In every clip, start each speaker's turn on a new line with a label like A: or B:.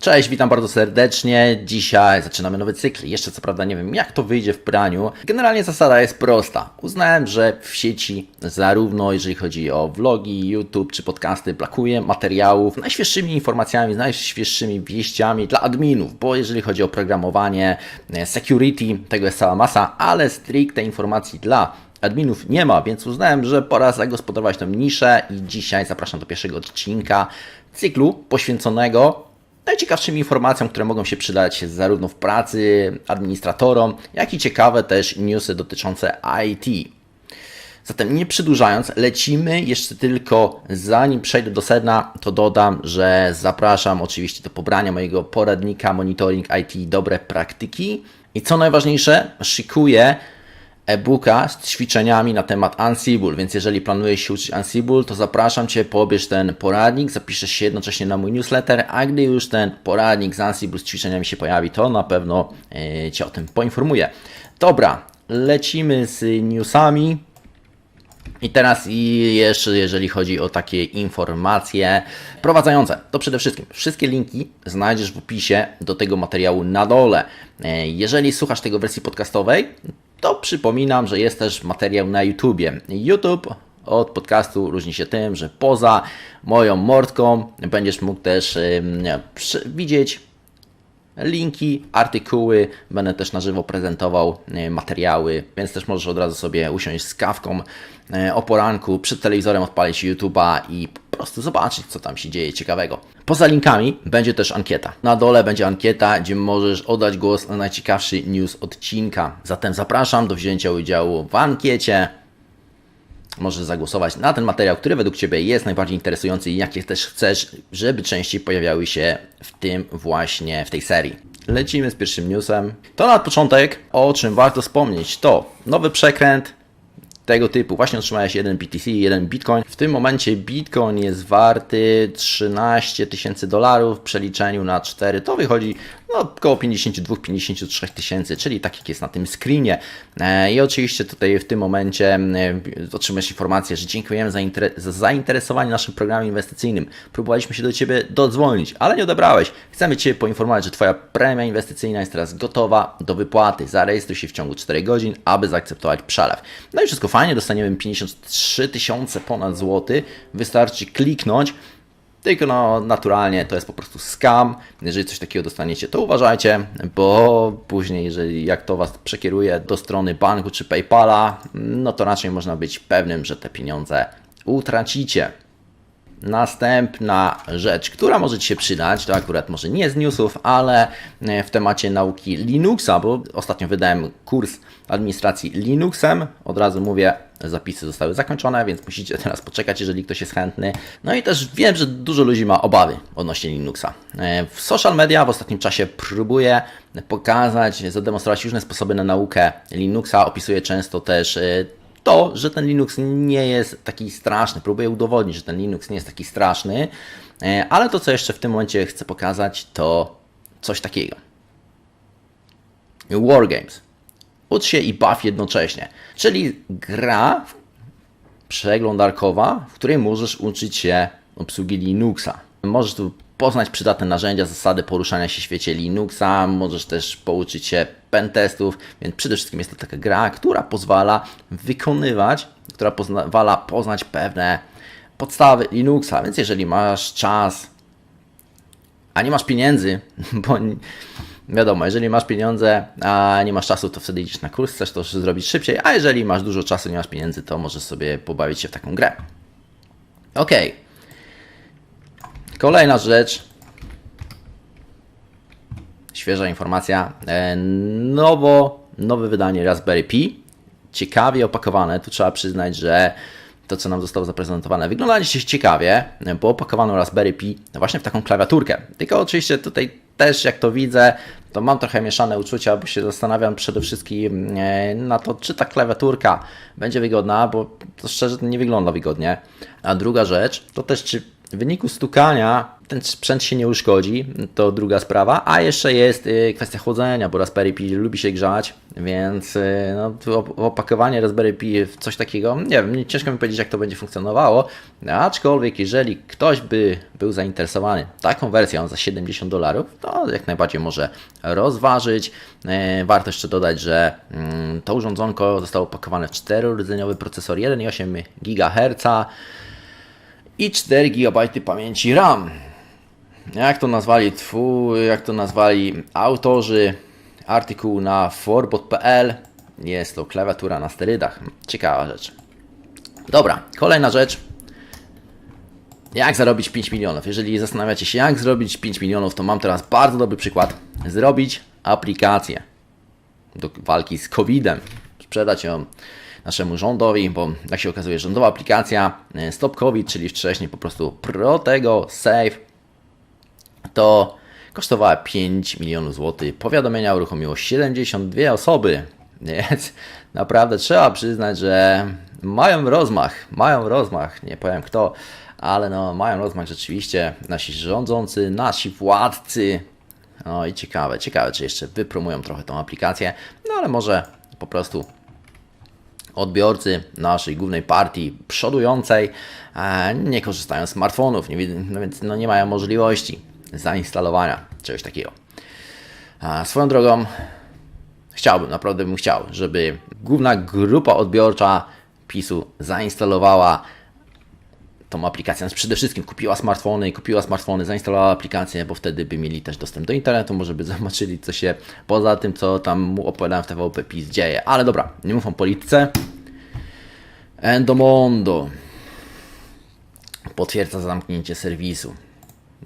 A: Cześć, witam bardzo serdecznie. Dzisiaj zaczynamy nowy cykl. Jeszcze co prawda nie wiem, jak to wyjdzie w praniu. Generalnie zasada jest prosta. Uznałem, że w sieci, zarówno jeżeli chodzi o vlogi, YouTube czy podcasty, brakuje materiałów najświeższymi informacjami, najświeższymi wieściami dla adminów, bo jeżeli chodzi o programowanie, e, security, tego jest cała masa, ale stricte informacji dla adminów nie ma, więc uznałem, że pora zagospodarować tę niszę i dzisiaj zapraszam do pierwszego odcinka cyklu poświęconego najciekawszym informacjom, które mogą się przydać zarówno w pracy administratorom, jak i ciekawe też newsy dotyczące IT. Zatem nie przedłużając, lecimy jeszcze tylko zanim przejdę do sedna, to dodam, że zapraszam oczywiście do pobrania mojego poradnika Monitoring IT Dobre Praktyki i co najważniejsze, szykuję e-booka z ćwiczeniami na temat Ansible, więc jeżeli planujesz się uczyć Ansible, to zapraszam Cię, pobierz ten poradnik, zapiszesz się jednocześnie na mój newsletter, a gdy już ten poradnik z Ansible z ćwiczeniami się pojawi, to na pewno e, Cię o tym poinformuję. Dobra, lecimy z newsami. I teraz i jeszcze jeżeli chodzi o takie informacje prowadzające, to przede wszystkim wszystkie linki znajdziesz w opisie do tego materiału na dole. E, Jeżeli słuchasz tego wersji podcastowej, to przypominam, że jest też materiał na YouTubie. YouTube od podcastu różni się tym, że poza moją mordką będziesz mógł też przy- widzieć linki, artykuły, będę też na żywo prezentował e, materiały, więc też możesz od razu sobie usiąść z kawką e, o poranku, przed telewizorem odpalić YouTube'a i po prostu zobaczyć, co tam się dzieje ciekawego. Poza linkami będzie też ankieta. Na dole będzie ankieta, gdzie możesz oddać głos na najciekawszy news odcinka. Zatem zapraszam do wzięcia udziału w ankiecie. Możesz zagłosować na ten materiał, który według Ciebie jest najbardziej interesujący i jakie też chcesz, żeby częściej pojawiały się w tym właśnie, w tej serii. Lecimy z pierwszym newsem. To na początek, o czym warto wspomnieć, to nowy przekręt tego typu. Właśnie otrzymałeś jeden BTC, jeden Bitcoin. W tym momencie Bitcoin jest warty 13 tysięcy dolarów w przeliczeniu na 4. To wychodzi no, około 52-53 tysięcy, czyli tak jak jest na tym screenie. E, I oczywiście tutaj w tym momencie e, otrzymałeś informację, że dziękujemy za, za zainteresowanie naszym programem inwestycyjnym. Próbowaliśmy się do Ciebie dodzwonić, ale nie odebrałeś. Chcemy Cię poinformować, że Twoja premia inwestycyjna jest teraz gotowa do wypłaty. Zarejestruj się w ciągu 4 godzin, aby zaakceptować przelew. No i wszystko fajnie, dostaniemy 53 tysiące ponad złoty. Wystarczy kliknąć. Tylko no, naturalnie to jest po prostu scam. Jeżeli coś takiego dostaniecie, to uważajcie, bo później, jeżeli jak to Was przekieruje do strony banku czy PayPala, no to raczej można być pewnym, że te pieniądze utracicie. Następna rzecz, która może Ci się przydać, to akurat może nie z newsów, ale e, w temacie nauki Linuxa, bo ostatnio wydałem kurs administracji Linuxem. Od razu mówię, zapisy zostały zakończone, więc musicie teraz poczekać, jeżeli ktoś jest chętny. No i też wiem, że dużo ludzi ma obawy odnośnie Linuxa. E, W social media w ostatnim czasie próbuję pokazać, zademonstrować różne sposoby na naukę Linuxa. Opisuję często też e, to, że ten Linux nie jest taki straszny. Próbuję udowodnić, że ten Linux nie jest taki straszny, e, ale to, co jeszcze w tym momencie chcę pokazać, to coś takiego. Wargames. Ucz się i baw jednocześnie. Czyli gra przeglądarkowa, w której możesz uczyć się obsługi Linuxa. Możesz tu poznać przydatne narzędzia, zasady poruszania się w świecie Linuxa, możesz też pouczyć się pentestów, więc przede wszystkim jest to taka gra, która pozwala wykonywać, która pozwala poznać pewne podstawy Linuxa, więc jeżeli masz czas, a nie masz pieniędzy, bo wiadomo, jeżeli masz pieniądze, a nie masz czasu, to wtedy idziesz na kurs, chcesz to zrobić szybciej, a jeżeli masz dużo czasu, nie masz pieniędzy, to możesz sobie pobawić się w taką grę. Ok. Kolejna rzecz. Świeża informacja. E, Nowo, nowe wydanie Raspberry Pi. Ciekawie opakowane. Tu trzeba przyznać, że to, co nam zostało zaprezentowane, wygląda dzisiaj ciekawie, bo opakowano Raspberry Pi właśnie w taką klawiaturkę. Tylko oczywiście tutaj też, jak to widzę, to mam trochę mieszane uczucia, bo się zastanawiam przede wszystkim e, na to, czy ta klawiaturka będzie wygodna, bo to szczerze nie wygląda wygodnie. A druga rzecz, to też czy W wyniku stukania ten sprzęt się nie uszkodzi, to druga sprawa, a jeszcze jest y, kwestia chłodzenia, bo Raspberry Pi lubi się grzać, więc y, no, opakowanie Raspberry Pi w coś takiego, nie wiem, ciężko mi powiedzieć jak to będzie funkcjonowało, aczkolwiek jeżeli ktoś by był zainteresowany taką wersją za 70 dolarów, to jak najbardziej może rozważyć. E, Warto jeszcze dodać, że mm, to urządzonko zostało opakowane w 4-rdzeniowy procesor 1,8 GHz i 4 GB pamięci RAM. Jak to nazwali twu, jak to nazwali autorzy artykułu na forbot.pl jest to klawiatura na sterydach. Ciekawa rzecz. Dobra, kolejna rzecz. Jak zarobić 5 milionów? Jeżeli zastanawiacie się, jak zrobić 5 milionów, to mam teraz bardzo dobry przykład. Zrobić aplikację do walki z COVID-em. Sprzedać ją naszemu rządowi, bo jak się okazuje, rządowa aplikacja e, Stop COVID, czyli wcześniej po prostu Protego Save, to kosztowała 5 milionów złotych. Powiadomienia uruchomiło 72 osoby. Więc naprawdę trzeba przyznać, że mają rozmach, mają rozmach, nie powiem kto, ale no mają rozmach rzeczywiście nasi rządzący, nasi władcy. No i ciekawe, ciekawe, czy jeszcze wypromują trochę tą aplikację, no ale może po prostu odbiorcy naszej głównej partii przodującej e, nie korzystają z smartfonów, nie, no więc no nie mają możliwości zainstalowania czegoś takiego. Swoją drogą chciałbym, naprawdę bym chciał, żeby główna grupa odbiorcza PiSu zainstalowała tą aplikację. Znaczy przede wszystkim kupiła smartfony, kupiła smartfony, zainstalowała aplikację, bo wtedy by mieli też dostęp do internetu, może by zobaczyli, co się poza tym, co tam mu opowiadałem w TVP PiS dzieje. Ale dobra, nie mów o polityce. Endomondo potwierdza zamknięcie serwisu.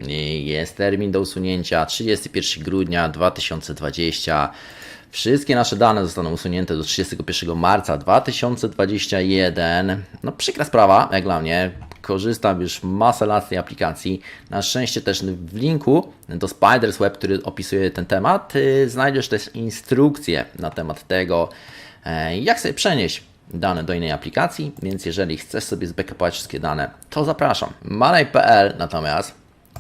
A: I Jest termin do usunięcia 31 grudnia 2020. Wszystkie nasze dane zostaną usunięte do 31 marca 2021. No przykra sprawa, jak dla mnie. Korzystam już masę lat z tej aplikacji. Na szczęście też w linku do Spiders Web, który opisuje ten temat, y, znajdziesz też instrukcję na temat tego, e, jak sobie przenieść dane do innej aplikacji, więc jeżeli chcesz sobie zbackupować wszystkie dane, to zapraszam. Malej.pl natomiast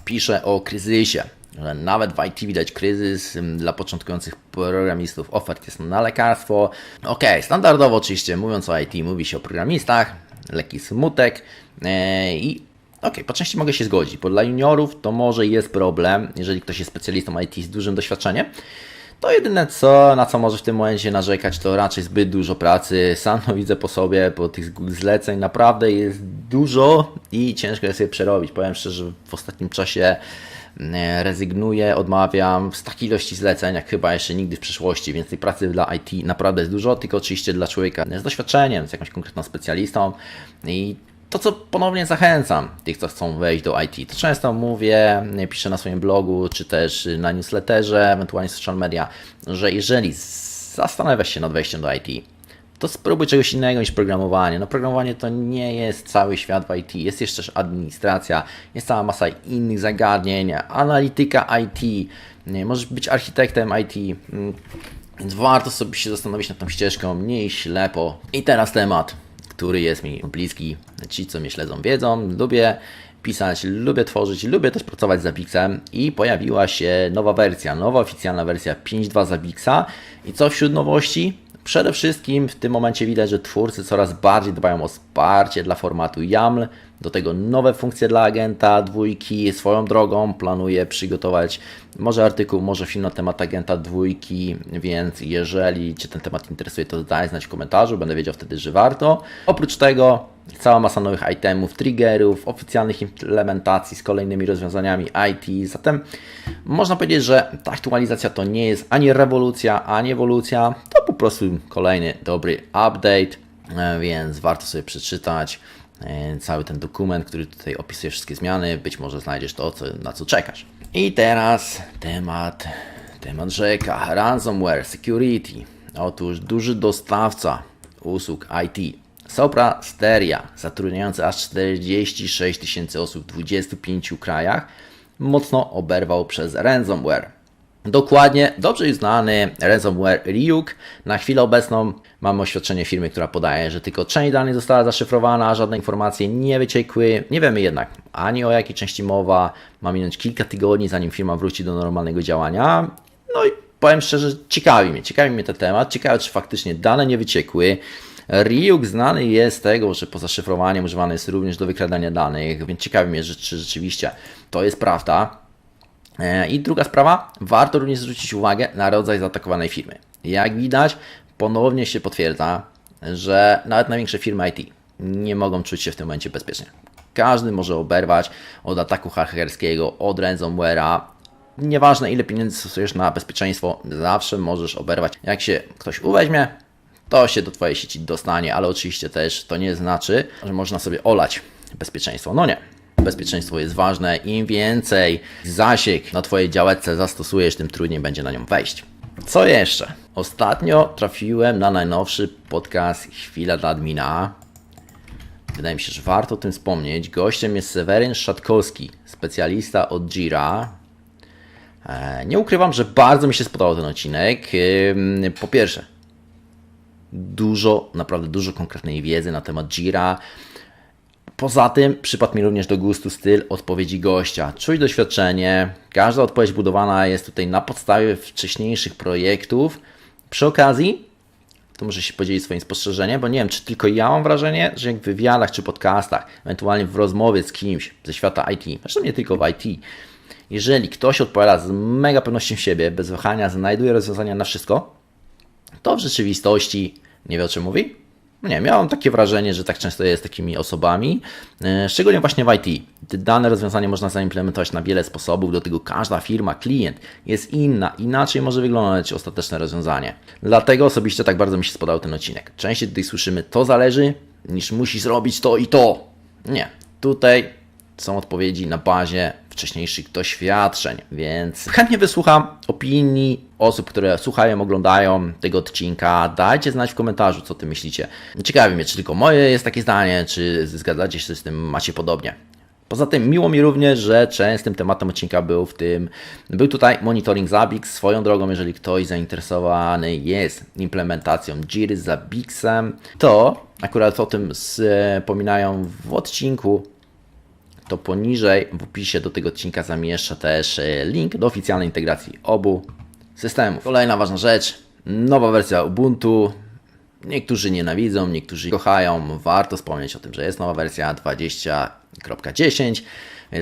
A: pisze o kryzysie, że nawet w IT widać kryzys dla początkujących programistów, ofert jest na lekarstwo. Ok, standardowo oczywiście mówiąc o IT mówi się o programistach, lekki smutek e, i Ok, po części mogę się zgodzić, bo dla juniorów to może jest problem, jeżeli ktoś jest specjalistą IT z dużym doświadczeniem, to jedyne co, na co może w tym momencie narzekać, to raczej zbyt dużo pracy. Sam to widzę po sobie, bo tych zleceń naprawdę jest dużo i ciężko jest je przerobić. Powiem szczerze, że w ostatnim czasie rezygnuję, odmawiam z takiej ilości zleceń, jak chyba jeszcze nigdy w przyszłości, więc tej pracy dla IT naprawdę jest dużo, tylko oczywiście dla człowieka z doświadczeniem, z jakąś konkretną specjalistą. I to, co ponownie zachęcam tych, co chcą wejść do IT, to często mówię, piszę na swoim blogu, czy też na newsletterze, ewentualnie social media, że jeżeli zastanawiasz się nad wejściem do IT, to spróbuj czegoś innego niż programowanie. No programowanie to nie jest cały świat w IT, jest jeszcze administracja, jest cała masa innych zagadnień, analityka IT, nie, możesz być architektem IT, mm, więc warto sobie się zastanowić nad tą ścieżką, nie iść ślepo. I teraz temat, który jest mi bliski. Ci, co mnie śledzą, wiedzą. Lubię pisać, lubię tworzyć, lubię też pracować z Zapixem i pojawiła się nowa wersja, nowa oficjalna wersja 5.2 Zapixa. I co wśród nowości? Przede wszystkim w tym momencie widać, że twórcy coraz bardziej dbają o wsparcie dla formatu YAML, do tego nowe funkcje dla agenta dwójki. Swoją drogą planuję przygotować może artykuł, może film na temat agenta dwójki, więc jeżeli Cię ten temat interesuje, to daj znać w komentarzu, będę wiedział wtedy, że warto. Oprócz tego cała masa nowych itemów, triggerów, oficjalnych implementacji z kolejnymi rozwiązaniami IT. Zatem można powiedzieć, że ta aktualizacja to nie jest ani rewolucja, ani ewolucja, to po prostu kolejny dobry update, e, więc warto sobie przeczytać e, cały ten dokument, który tutaj opisuje wszystkie zmiany. Być może znajdziesz to, co, na co czekasz. I teraz temat, temat rzeka, ransomware, security. Otóż duży dostawca usług IT, Sopra Steria, zatrudniający aż 46 tysięcy osób w 25 krajach, mocno oberwał przez ransomware. Dokładnie, dobrze już znany ransomware Ryuk. Na chwilę obecną mamy oświadczenie firmy, która podaje, że tylko część danych została zaszyfrowana, a żadne informacje nie wyciekły. Nie wiemy jednak ani o jakiej części mowa. Ma minąć kilka tygodni, zanim firma wróci do normalnego działania. No i powiem szczerze, ciekawi mnie, ciekawi mnie ten temat. Ciekawe, czy faktycznie dane nie wyciekły. Ryuk znany jest z tego, że po zaszyfrowaniu używany jest również do wykradania danych, więc ciekawi mnie, czy rzeczywiście to jest prawda. E, I druga sprawa, warto również zwrócić uwagę na rodzaj zaatakowanej firmy. Jak widać, ponownie się potwierdza, że nawet największe firmy IT nie mogą czuć się w tym momencie bezpiecznie. Każdy może oberwać od ataku hakerskiego, od ransomware'a. Nieważne ile pieniędzy stosujesz na bezpieczeństwo, zawsze możesz oberwać. Jak się ktoś uweźmie, to się do Twojej sieci dostanie, ale oczywiście też to nie znaczy, że można sobie olać bezpieczeństwo. No nie. Bezpieczeństwo jest ważne. Im więcej zasięg na Twojej działeczce zastosujesz, tym trudniej będzie na nią wejść. Co jeszcze? Ostatnio trafiłem na najnowszy podcast Chwila dla admina. Wydaje mi się, że warto o tym wspomnieć. Gościem jest Seweryn Szatkowski, specjalista od Jira. E, Nie ukrywam, że bardzo mi się spodobał ten odcinek. Po pierwsze, dużo, naprawdę dużo konkretnej wiedzy na temat Jira. Poza tym przypadł mi również do gustu styl odpowiedzi gościa. Czuć doświadczenie. Każda odpowiedź budowana jest tutaj na podstawie wcześniejszych projektów. Przy okazji, to może się podzielić swoim spostrzeżeniem, bo nie wiem, czy tylko ja mam wrażenie, że jak w wywiadach czy podcastach, ewentualnie w rozmowie z kimś ze świata IT, zresztą nie tylko w IT, jeżeli ktoś odpowiada z mega pewnością siebie, bez wahania, znajduje rozwiązania na wszystko, to w rzeczywistości nie wie o czym mówi. No Nie, miałem takie wrażenie, że tak często jest takimi osobami, e, szczególnie właśnie w IT. Dane rozwiązanie można zaimplementować na wiele sposobów, do tego każda firma, klient jest inna, inaczej może wyglądać ostateczne rozwiązanie. Dlatego osobiście tak bardzo mi się spodobał ten odcinek. Częściej tutaj słyszymy to zależy, niż musi zrobić to i to. Nie, tutaj są odpowiedzi na bazie wcześniejszych doświadczeń, więc chętnie wysłucham opinii osób, które słuchają, oglądają tego odcinka. Dajcie znać w komentarzu, co ty myślicie. Ciekawi mnie, czy tylko moje jest takie zdanie, czy zgadzacie się z tym, macie podobnie. Poza tym miło mi również, że częstym tematem odcinka był w tym, był tutaj monitoring Zabix. Swoją drogą, jeżeli ktoś zainteresowany jest implementacją Jiry z Zabixem, to akurat o tym wspominają w odcinku to poniżej w opisie do tego odcinka zamieszczę też e, link do oficjalnej integracji obu systemów. Kolejna ważna rzecz, nowa wersja Ubuntu. Niektórzy nienawidzą, niektórzy kochają. Warto wspomnieć o tym, że jest nowa wersja 20.10.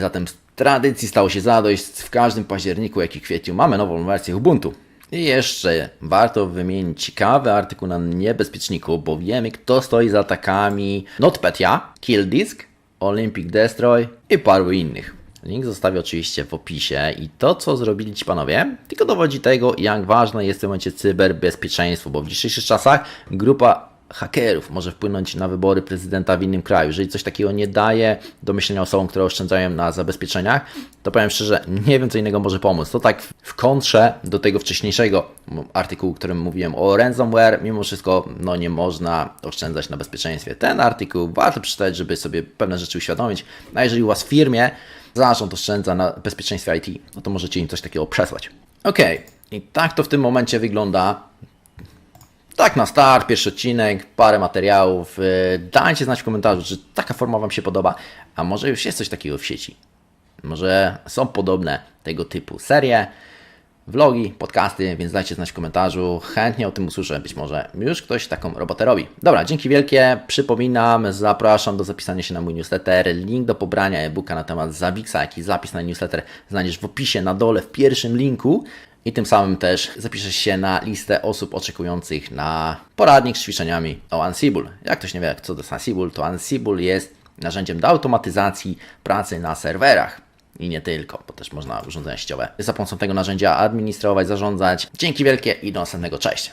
A: Zatem z tradycji stało się zadość. W każdym październiku, jak i kwietniu mamy nową wersję Ubuntu. I jeszcze warto wymienić ciekawy artykuł na niebezpieczniku, bo wiemy, kto stoi za atakami NotPetya, Killdisk, Olympic Destroy i paru innych. Link zostawię oczywiście w opisie i to, co zrobili ci panowie, tylko dowodzi tego, jak ważne jest w tym momencie cyberbezpieczeństwo, bo w dzisiejszych czasach grupa hakerów może wpłynąć na wybory prezydenta w innym kraju. Jeżeli coś takiego nie daje do myślenia osobom, które oszczędzają na zabezpieczeniach, to powiem szczerze, nie wiem, co innego może pomóc. To tak w kontrze do tego wcześniejszego artykułu, którym mówiłem o ransomware, mimo wszystko no, nie można oszczędzać na bezpieczeństwie. Ten artykuł warto przeczytać, żeby sobie pewne rzeczy uświadomić. A jeżeli u Was w firmie zarząd oszczędza na bezpieczeństwie IT, no to możecie im coś takiego przesłać. Ok, i tak to w tym momencie wygląda. Tak na start, pierwszy odcinek, parę materiałów. Yy, Dajcie znać w komentarzu, czy taka forma Wam się podoba, a może już jest coś takiego w sieci. Może są podobne tego typu serie, vlogi, podcasty, więc dajcie znać w komentarzu. Chętnie o tym usłyszę. Być może już ktoś taką robotę robi. Dobra, dzięki wielkie. Przypominam, zapraszam do zapisania się na mój newsletter. Link do pobrania e-booka na temat Zawixa, jak i zapis na newsletter znajdziesz w opisie na dole w pierwszym linku. I tym samym też zapiszesz się na listę osób oczekujących na poradnik z ćwiczeniami o Ansible. Jak ktoś nie wie, co to jest Ansible, to Ansible jest narzędziem do automatyzacji pracy na serwerach. I nie tylko, bo też można urządzenia sieciowe za pomocą tego narzędzia administrować, zarządzać. Dzięki wielkie i do następnego. Cześć!